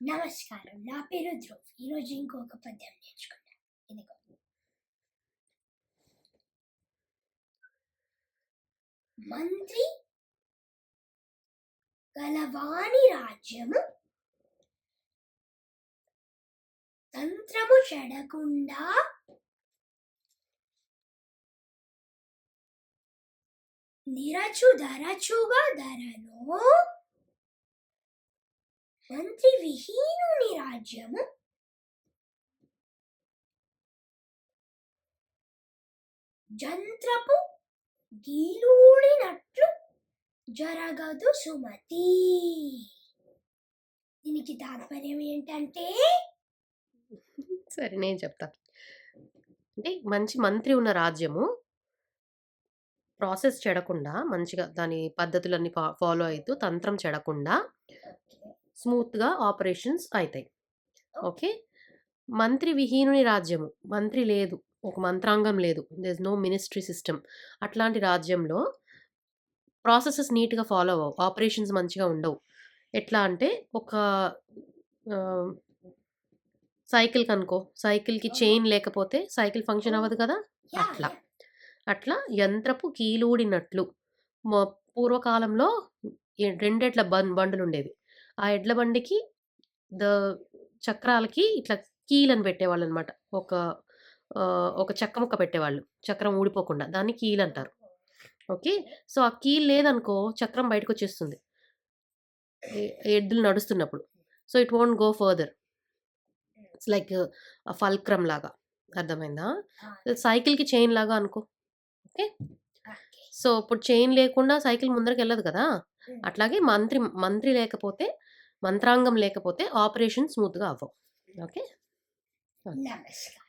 నమస్కారం. నా పేరు ధ్రువ్. ఈరోజు ఇంకొక పద్యం నేర్చుకున్నా ఇదిగో మంత్రి గలవాణి రాజ్యము తంత్రము చెడకుండా నిరచు ధరచుగా ధరలో మంత్రి విహీనుని రాజ్యము? జంత్రపు గీలూడినట్లు జరగదు సుమతి. దీనికి తాత్పర్యం ఏంటంటే? సరే నేను చెప్తా. అంటే మంచి మంత్రి ఉన్న రాజ్యము ప్రాసెస్ చెడకుండా మంచిగా దాని పద్ధతులన్నీ ఫా ఫాలో అవుతూ తంత్రం చెడకుండా స్మూత్గా ఆపరేషన్స్ అవుతాయి ఓకే. మంత్రి విహీనుని రాజ్యము. మంత్రి లేదు. ఒక మంత్రాంగం లేదు. This no ministry system. అట్లాంటి రాజ్యంలో ప్రాసెసెస్ నీట్గా ఫాలో అవ్వవు. ఆపరేషన్స్ మంచిగా ఉండవు. ఎట్లా అంటే ఒక సైకిల్ కనుకో. సైకిల్కి చైన్ లేకపోతే సైకిల్ ఫంక్షన్ అవ్వదు కదా? అట్లా. అట్లా యంత్రపు కీలూడినట్లు పూర్వకాలంలో ఎ రెండెడ్ల బం బండులుండేవి. ఆ ఎడ్ల బండికి ద చక్రాలకి ఇట్లా కీలని పెట్టేవాళ్ళనమాట. ఒక ఆహ్, ఒక చెక్క ముక్క పెట్టేవాళ్ళు. చక్రం ఊడిపోకుండా. దాన్ని కీలంటారు. ఓకే. సో, ఆ కీలు లేదనుకో చక్రం బయటకొచ్చేస్తుంది. ఎ ఎద్దులు నడుస్తున్నప్పుడు. So, it won't go further. It's like fulcrum లాగా. అర్థమైందా? సైకిల్‌కి చైన్ లాగా అనుకో. సో, ఇప్పుడు చైన్ లేకుండా సైకిల్ ముందరకెళ్ళదు కదా! హ్మ్. అట్లాగే మంత్రి మంత్రి లేకపోతే, మంత్రాంగం లేకపోతే ఆపరేషన్ స్మూత్‌గా అవ్వవు. ఓకే. ఓకే. నమస్కారం